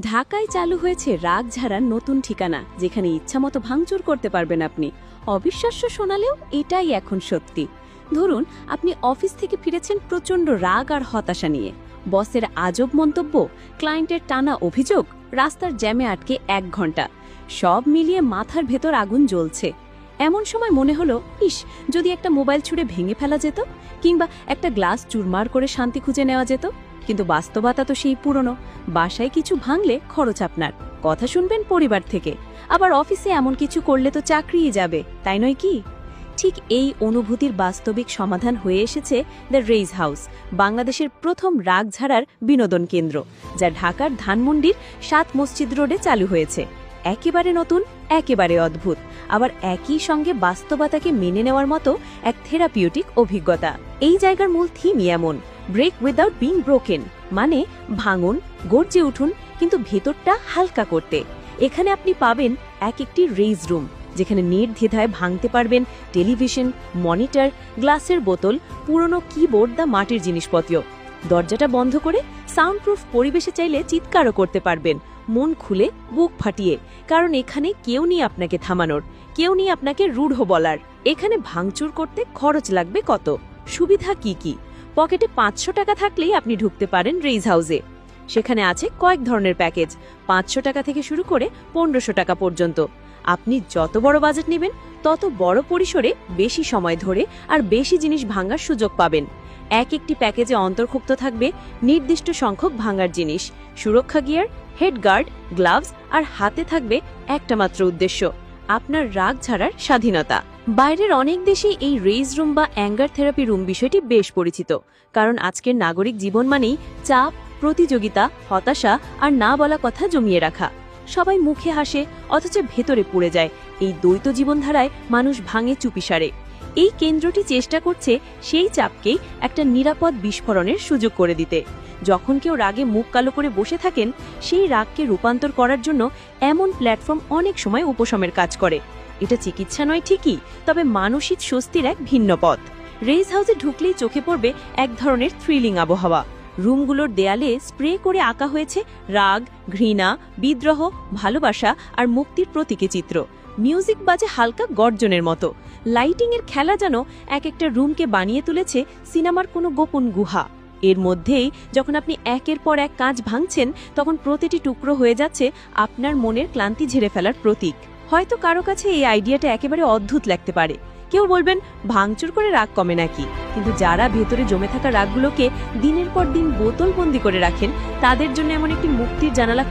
ঢাকায় চালু হয়েছে রাগ ঝাড়ার নতুন ঠিকানা, যেখানে ইচ্ছামতো ভাঙচুর করতে পারবেন আপনি। অবিশ্বাস্য শোনালেও এটাই এখন সত্যি। ধরুন, আপনি অফিস থেকে ফিরেছেন প্রচণ্ড রাগ আর হতাশা নিয়ে। বসের আজব মন্তব্য, ক্লায়েন্টের টানা অভিযোগ, রাস্তার জ্যামে আটকে এক ঘণ্টা সব মিলিয়ে মাথার ভেতর আগুন জ্বলছে। এমন সময় মনে হলো, ইস, যদি একটা মোবাইল ছুঁড়ে ভেঙে ফেলা যেত, কিংবা একটা গ্লাস চুরমার করে শান্তি খুঁজে নেওয়া যেত। কিন্তু বাস্তবতা তো সেই পুরনো। বাসায় কিছু ভাঙলে খরচ আপনার। কথা শুনবেন পরিবার থেকে। আবার অফিসে এমন কিছু করলে তো চাকরিই যাবে, তাই নয় কি? ঠিক এই অনুভূতির বাস্তবিক সমাধান হয়ে এসেছে দ্য রেইজ হাউস, বাংলাদেশের প্রথম রাগঝাড়ার বিনোদন কেন্দ্র, যা ঢাকার ধানমন্ডির সাত মসজিদ রোডে চালু হয়েছে। একেবারে নতুন, একেবারে অদ্ভুত, আবার একই সঙ্গে বাস্তবতাকে মেনে নেওয়ার মতো এক থেরাপিউটিক অভিজ্ঞতা। এই জায়গার মূল থিমই এমন ব্রেক উইদাউট বিং ব্রোকেন মানে ভাঙন, গর্জে উঠুন, কিন্তু ভেতরটা হালকা করতে। এখানে আপনি পাবেন এক একটি রেইজ রুম যেখানে নির্দ্বিধায় ভাঙতে পারবেন টেলিভিশন, মনিটর, গ্লাসের বোতল, পুরনো কিবোর্ড দা মাটির জিনিসপত্র। দরজাটা বন্ধ করে সাউন্ডপ্রুফ পরিবেশে চাইলে চিৎকারও করতে পারবেন। মন খুলে বুক ফাটিয়ে, কারণ এখানে কেউ নেই আপনাকে থামানোর, কেউ নেই আপনাকে রূঢ় বলার। এখানে ভাঙচুর করতে খরচ লাগবে কত? সুবিধা কি কি? পকেটে পাঁচশো টাকা থাকলেই আপনি ঢুকতে পারেন রেইজ হাউসে। সেখানে আছে কয়েক ধরনের প্যাকেজ। পাঁচশো টাকা থেকে শুরু করে পনেরোশো টাকা পর্যন্ত। আপনি যত বড় বাজেট নেবেন, তত বড় পরিসরে বেশি সময় ধরে আর বেশি জিনিস ভাঙার সুযোগ পাবেন। এক একটি প্যাকেজে অন্তর্ভুক্ত থাকবে নির্দিষ্ট সংখ্যক ভাঙার জিনিস। সুরক্ষা গিয়ার হেডগার্ড গ্লাভস আর হাতে থাকবে একটা মাত্র উদ্দেশ্য। আপনার রাগ ছাড়ার স্বাধীনতা। বাইরের অনেক দেশেই এই রেইজ রুম বা অ্যাঙ্গার থেরাপি রুম বিষয়টি বেশ পরিচিত। কারণ আজকের নাগরিক জীবন মানেই চাপ, প্রতিযোগিতা, হতাশা আর না বলা কথা জমিয়ে রাখা। সবাই মুখে হাসে, অথচ ভেতরে পুড়ে যায়। এই দ্বৈত জীবনধারায় মানুষ ভাঙে চুপিসারে এই কেন্দ্রটি চেষ্টা করছে সেই চাপকেই একটা নিরাপদ বিস্ফোরণের সুযোগ করে দিতে। যখন কেউ রাগে মুখ কালো করে বসে থাকেন, সেই রাগকে রূপান্তর করার জন্য এমন প্ল্যাটফর্ম অনেক সময় উপশমের কাজ করে। এটা চিকিৎসা নয় ঠিকই, তবে মানসিক স্বস্তির এক ভিন্ন পথ। রেইজ হাউসে ঢুকলেই চোখে পড়বে এক ধরনের থ্রিলিং আবহাওয়া। রুমগুলোর দেয়ালে স্প্রে করে আঁকা হয়েছে রাগ, ঘৃণা, বিদ্রোহ, ভালোবাসা আর মুক্তির প্রতীকী চিত্র। মিউজিক বাজে হালকা গর্জনের মতো। লাইটিংয়ের খেলা যেন এক একটা রুমকে বানিয়ে তুলেছে সিনেমার কোনো গোপন গুহা। এর মধ্যেই যখন আপনি একের পর এক কাজ ভাঙছেন, তখন প্রতিটি টুকরো হয়ে যাচ্ছে আপনার মনের ক্লান্তি ঝেড়ে ফেলার প্রতীক। হয়তো কারও কাছে এই আইডিয়াটা একেবারে অদ্ভুত লাগতে পারে। কেউ বলবেন, ভাঙচুর করে রাগ কমে নাকি? কিন্তু যারা ভেতরে জমে থাকা রাগগুলোকে দিনের পর দিন বোতলবন্দি করে রাখেন, তাদের জন্য এমন একটি মুক্তির জানালা